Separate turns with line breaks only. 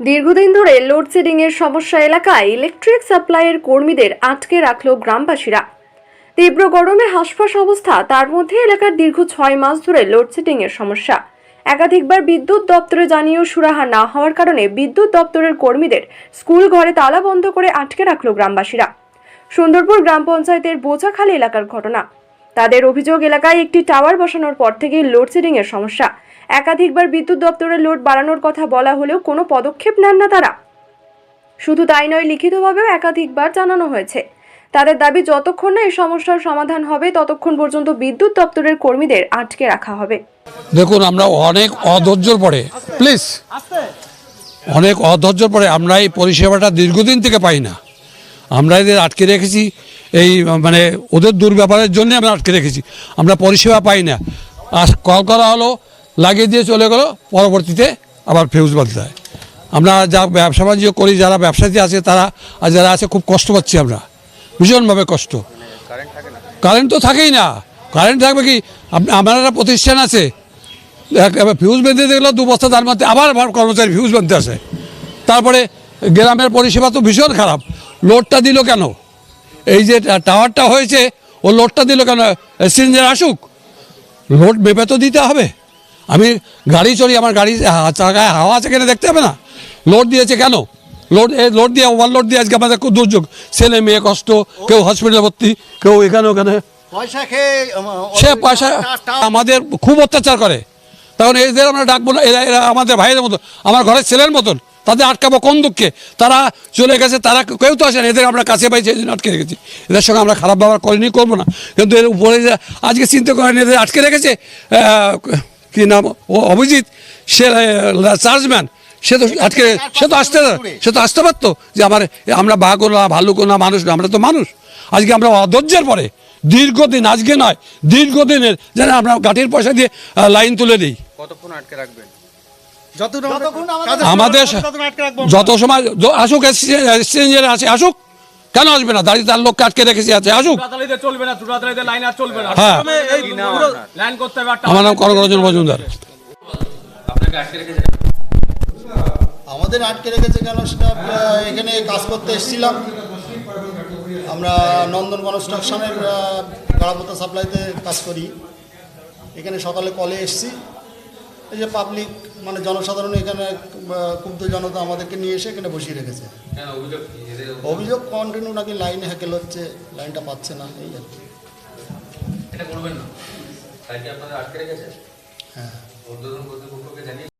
দীর্ঘদিন ধরে লোডশেডিং এর সমস্যা এলাকায় ইলেকট্রিক সাপ্লাইয়ের কর্মীদের আটকে রাখল গ্রামবাসীরা। তীব্র গরমে হাসফাস অবস্থা, তার মধ্যে এলাকার দীর্ঘ ছয় মাস ধরে লোডশেডিং এর সমস্যা। একাধিকবার বিদ্যুৎ দপ্তরে জানিয়েও সুরাহা না হওয়ার কারণে বিদ্যুৎ দপ্তরের কর্মীদের স্কুল ঘরে তালা বন্ধ করে আটকে রাখল গ্রামবাসীরা। সুন্দরপুর গ্রাম পঞ্চায়েতের বোচাখালী এলাকার ঘটনা। তাদের অভিযোগ, এলাকায় একটি টাওয়ার বসানোর পর থেকেই লোডশেডিং এর সমস্যা। একাধিকবার বিদ্যুৎ দপ্তরের লোড বাড়ানোর কথা বলা হলেও কোনো পদক্ষেপ নেন না তারা। শুধু তাই নয়, লিখিতভাবেও একাধিকবার জানানো হয়েছে। তাদের দাবি, যতক্ষণ না এই সমস্যার সমাধান হবে, ততক্ষণ পর্যন্ত বিদ্যুৎ দপ্তরের কর্মীদের আটকে রাখা হবে।
দেখুন, আমরা অনেক অধৈর্যর পরে, প্লিজ, অনেক অধৈর্যর পরে আমরা এই পরিষেবাটা দীর্ঘদিন থেকে পাই না। আমরা এদের আটকে রেখেছি, এই মানে ওদের দুর্ব্যবহারের জন্য আমরা আটকে রেখেছি। আমরা পরিষেবা পাই না। আর কল করা হলো লাগিয়ে দিয়ে চলে গেলো, পরবর্তীতে আবার ফিউজ বলতে হয়। আমরা যা ব্যবসা বাণিজ্য করি, যারা ব্যবসায়ী আছে, তারা আর যারা আছে, খুব কষ্ট পাচ্ছি আমরা। ভীষণভাবে কষ্ট। কারেন্ট তো থাকেই না। কারেন্ট থাকবে কি? আমার একটা প্রতিষ্ঠান আছে। ফিউজ বেঁধে দেখল, দু বস্তা তার মধ্যে আবার আবার কর্মচারী ফিউজ বাঁধতে আসে। তারপরে গ্রামের পরিষেবা তো ভীষণ খারাপ। লোডটা দিল কেন? এই যে টাওয়ারটা হয়েছে, ও লোডটা দিল কেন? সিলিন্ডার আসুক। লোড মেপে তো দিতে হবে। আমি গাড়ি চড়ি আমার গাড়ি চাকায় হাওয়া আছে কিনা দেখতে হবে না। লোড দিয়েছে কেন? লোড লোড দিয়ে ওভারলোড দিয়ে আজকে আমাদের খুব দুর্যোগ। ছেলে মেয়ে কষ্ট কেউ হসপিটালে ভর্তি কেউ এখানে ওখানে। সে পয়সা আমাদের খুব অত্যাচার করে। তখন এদের আমরা ডাকবো না এরা এরা আমাদের ভাইয়ের মতো আমার ঘরের ছেলের মতন তাদের আটকাবো কোন দুঃখে? তারা চলে গেছে তারা কেউ তো আসে না এদের আমরা কাছে পাইছি এই জন্য আটকে রেখেছি। এদের সঙ্গে আমরা খারাপ ব্যবহার করিনি করব না। কিন্তু এর উপরে আজকে চিন্তা করেন এদের আটকে রেখেছে কি নাম? ও অভিজিৎ সে চার্জম্যান। সে তো আজকে সে তো আসতে সে তো আসতে পারতো যে আমার আমরা বাঘও না ভাল্লুকও না মানুষ না আমরা তো মানুষ। আজকে আমরা অধৈর্যের পরে দীর্ঘদিন আজকে নয় দীর্ঘদিনের যেন আমরা গাঠির পয়সা দিয়ে লাইন তুলে দিই।
কতক্ষণ আটকে রাখবেন?
আমাদের-
যত সময় আসুক এক্সচেঞ্জের আছে আসুক। কেন আসবে না? দাঁড়িয়ে তার লোককে আটকে রেখেছি আছে আসুক।
চলবে না চুরাতালিতে লাইন আর চলবে না।
হ্যাঁ। আমার নাম করকরজন মজুমদার।
আমাদের আটকে রেখেছে কেন সেটা এখানে কাজ করতে এসেছিলাম। আমরা নন্দন কনস্ট্রাকশনের গাড়াপোতা সাপ্লাইতে কাজ করি। এখানে সকালে কলে এসছি। এই যে পাবলিক মানে জনসাধারণ এখানে ক্ষুব্ধ জনতা আমাদেরকে নিয়ে এসে এখানে বসিয়ে রেখেছে।
অভিযোগ
কন্টিনিউ নাকি লাইন হ্যাকেল হচ্ছে লাইনটা পাচ্ছে না এই আর কি।
এটা করবেন না। আটকে রেখেছে
হ্যাঁ।